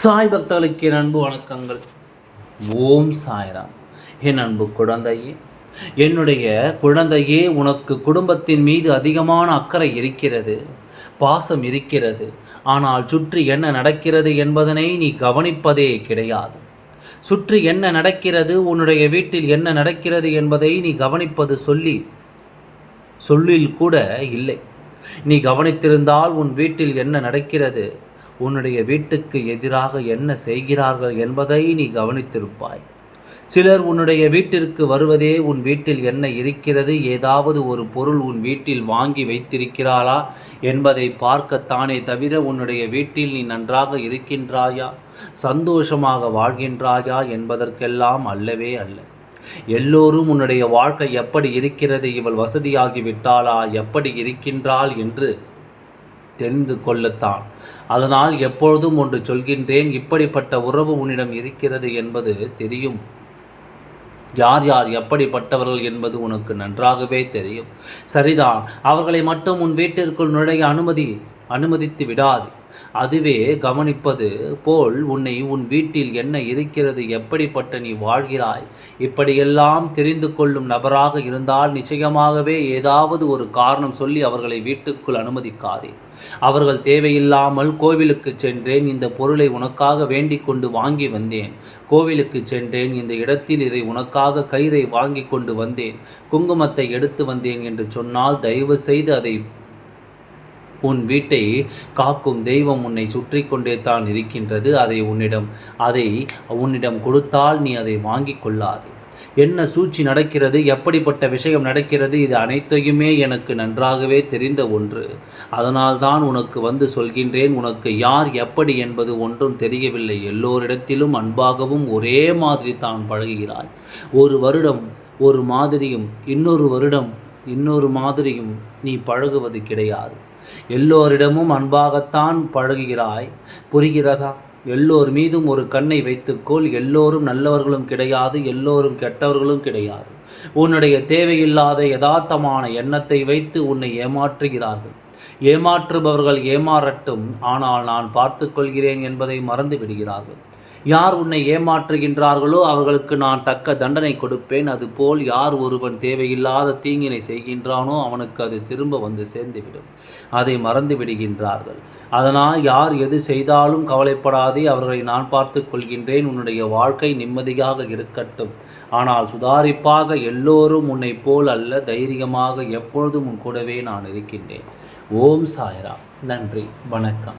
சாய் பக்தர்களுக்கு என் அன்பு வணக்கங்கள். ஓம் சாய்ராம். என் அன்பு குழந்தையே என்னுடைய குழந்தையே உனக்கு குடும்பத்தின் மீது அதிகமான அக்கறை இருக்கிறது பாசம் இருக்கிறது. ஆனால் சுற்றி என்ன நடக்கிறது என்பதனை நீ கவனிப்பதே கிடையாது. சுற்றி என்ன நடக்கிறது உன்னுடைய வீட்டில் என்ன நடக்கிறது என்பதை நீ கவனிப்பது சொல்லி சொல்லில் கூட இல்லை. நீ கவனித்திருந்தால் உன் வீட்டில் என்ன நடக்கிறது உன்னுடைய வீட்டுக்கு எதிராக என்ன செய்கிறார்கள் என்பதை நீ கவனித்திருப்பாய். சிலர் உன்னுடைய வீட்டிற்கு வருவதே உன் வீட்டில் என்ன இருக்கிறது ஏதாவது ஒரு பொருள் உன் வீட்டில் வாங்கி வைத்திருக்கிறாளா என்பதை பார்க்கத்தானே தவிர உன்னுடைய வீட்டில் நீ நன்றாக இருக்கின்றாயா சந்தோஷமாக வாழ்கின்றாயா என்பதற்கெல்லாம் அல்லவே அல்ல. எல்லோரும் உன்னுடைய வாழ்க்கை எப்படி இருக்கிறது இவள் வசதியாகிவிட்டாளா எப்படி இருக்கின்றாள் என்று தெரிந்து கொள்ளத்தான். அதனால் எப்பொழுதும் ஒன்று சொல்கின்றேன் இப்படிப்பட்ட உறவு உன்னிடம் இருக்கிறது என்பது தெரியும். யார் யார் எப்படிப்பட்டவர்கள் என்பது உனக்கு நன்றாகவே தெரியும். சரிதான் அவர்களை மட்டும் உன் வீட்டிற்குள் நுழைய அனுமதி அனுமதித்து விடாது. அதுவே கவனிப்பது போல் உன்னை உன் வீட்டில் என்ன இருக்கிறது எப்படிப்பட்ட நீ வாழ்கிறாய் இப்படியெல்லாம் தெரிந்து கொள்ளும் நபராக இருந்தால் நிச்சயமாகவே ஏதாவது ஒரு காரணம் சொல்லி அவர்களை வீட்டுக்குள் அனுமதிக்காதே. அவர்கள் தேவையில்லாமல் கோவிலுக்கு சென்றேன் இந்த பொருளை உனக்காக வேண்டிக் கொண்டு வாங்கி வந்தேன். கோவிலுக்கு சென்றேன் இந்த இடத்தில் இதை உனக்காக கயிறை வாங்கி கொண்டு வந்தேன் குங்குமத்தை எடுத்து வந்தேன் என்று சொன்னால் தயவு செய்து அதை உன் வீட்டை காக்கும் தெய்வம் உன்னை சுற்றி கொண்டே தான் இருக்கின்றது அதை உன்னிடம் அதை உன்னிடம் கொடுத்தால் நீ அதை வாங்கி கொள்ளாது. என்ன சூழ்ச்சி நடக்கிறது எப்படிப்பட்ட விஷயம் நடக்கிறது இது அனைத்தையுமே எனக்கு நன்றாகவே தெரிந்த ஒன்று. அதனால்தான் உனக்கு வந்து சொல்கின்றேன் உனக்கு யார் எப்படி என்பது ஒன்றும் தெரியவில்லை. எல்லோரிடத்திலும் அன்பாகவும் ஒரே மாதிரி தான் பழகுகிறாய் ஒரு வருடம் ஒரு மாதிரியும் இன்னொரு வருடம் இன்னொரு மாதிரியும் நீ பழகுவது கிடையாது. எல்லோரிடமும் அன்பாகத்தான் பழகுகிறாய். புரிகிறதா? எல்லோர் மீதும் ஒரு கண்ணை வைத்துக்கொள். எல்லோரும் நல்லவர்களும் கிடையாது எல்லோரும் கெட்டவர்களும் கிடையாது. உன்னுடைய தேவையில்லாத யதார்த்தமான எண்ணத்தை வைத்து உன்னை ஏமாற்றுகிறார்கள். ஏமாற்றுபவர்கள் ஏமாறட்டும். ஆனால் நான் பார்த்து கொள்கிறேன் என்பதை மறந்து விடுகிறார்கள். யார் உன்னை ஏமாற்றுகின்றார்களோ அவர்களுக்கு நான் தக்க தண்டனை கொடுப்பேன். அதுபோல் யார் ஒருவன் தேவையில்லாத தீங்கினை செய்கின்றானோ அவனுக்கு அது திரும்ப வந்து சேர்ந்துவிடும். அதை மறந்து விடுகின்றார்கள். அதனால் யார் எது செய்தாலும் கவலைப்படாதே அவர்களை நான் பார்த்து கொள்கின்றேன். உன்னுடைய வாழ்க்கை நிம்மதியாக இருக்கட்டும். ஆனால் சுதாரிப்பாக எல்லோரும் உன்னை போல் அல்ல தைரியமாக எப்பொழுதும் உன் கூடவே நான் இருக்கின்றேன். ஓம் சாய்ரா நன்றி. வணக்கம்.